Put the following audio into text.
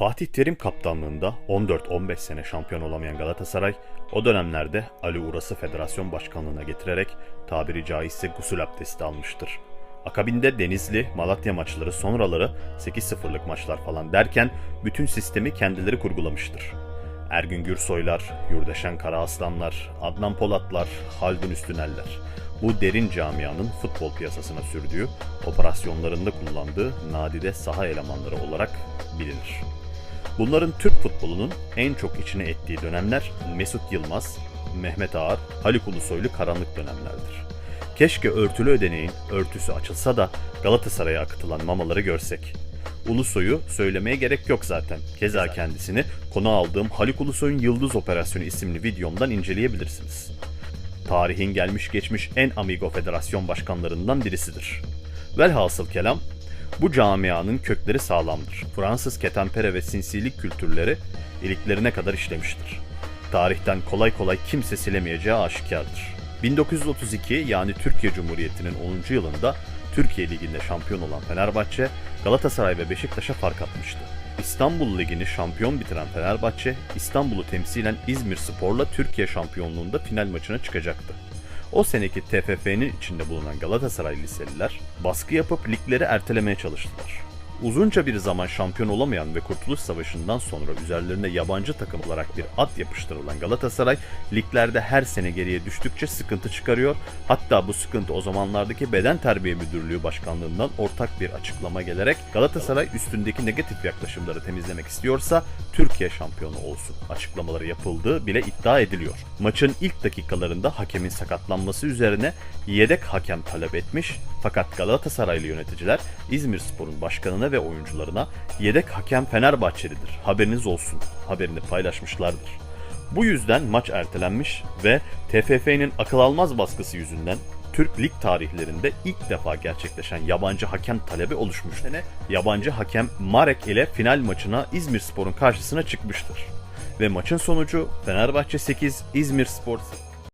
Fatih Terim kaptanlığında 14-15 sene şampiyon olamayan Galatasaray, o dönemlerde Ali Uras'ı federasyon başkanlığına getirerek tabiri caizse gusül abdesti almıştır. Akabinde Denizli, Malatya maçları sonraları 8-0'lık maçlar falan derken bütün sistemi kendileri kurgulamıştır. Ergün Gürsoylar, Yurdaşen Karaaslanlar, Adnan Polatlar, Haldun Üstüneller. Bu derin camianın futbol piyasasına sürdüğü, operasyonlarında kullandığı nadide saha elemanları olarak bilinir. Bunların Türk futbolunun en çok içine ettiği dönemler Mesut Yılmaz, Mehmet Ağar, Haluk Ulusoylu karanlık dönemlerdir. Keşke örtülü ödeneğin örtüsü açılsa da Galatasaray'a akıtılan mamaları görsek. Ulusoy'u söylemeye gerek yok zaten. Keza kendisini konu aldığım Haluk Ulusoy'un Yıldız Operasyonu isimli videomdan inceleyebilirsiniz. Tarihin gelmiş geçmiş en amigo federasyon başkanlarından birisidir. Velhasıl kelam, bu camianın kökleri sağlamdır. Fransız ketempere ve sinsilik kültürleri iliklerine kadar işlemiştir. Tarihten kolay kolay kimse silemeyeceği aşikardır. 1932 yani Türkiye Cumhuriyeti'nin 10. yılında Türkiye Ligi'nde şampiyon olan Fenerbahçe, Galatasaray ve Beşiktaş'a fark atmıştı. İstanbul Ligi'ni şampiyon bitiren Fenerbahçe, İstanbul'u temsilen İzmir Spor'la Türkiye şampiyonluğunda final maçına çıkacaktı. O seneki TFF'nin içinde bulunan Galatasaray liseliler baskı yapıp ligleri ertelemeye çalıştılar. Uzunca bir zaman şampiyon olamayan ve Kurtuluş Savaşı'ndan sonra üzerlerine yabancı takım olarak bir at yapıştırılan Galatasaray, liglerde her sene geriye düştükçe sıkıntı çıkarıyor. Hatta bu sıkıntı o zamanlardaki Beden Terbiye Müdürlüğü Başkanlığından ortak bir açıklama gelerek Galatasaray üstündeki negatif yaklaşımları temizlemek istiyorsa Türkiye şampiyonu olsun açıklamaları yapıldığı bile iddia ediliyor. Maçın ilk dakikalarında hakemin sakatlanması üzerine yedek hakem talep etmiş fakat Galatasaraylı yöneticiler İzmir Spor'un başkanına ve oyuncularına yedek hakem Fenerbahçelidir haberiniz olsun haberini paylaşmışlardır. Bu yüzden maç ertelenmiş ve TFF'nin akıl almaz baskısı yüzünden Türk lig tarihlerinde ilk defa gerçekleşen yabancı hakem talebi oluşmuş. Sene yabancı hakem Marek ile final maçına İzmir Spor'un karşısına çıkmıştır. Ve maçın sonucu Fenerbahçe 8, İzmir Spor 0.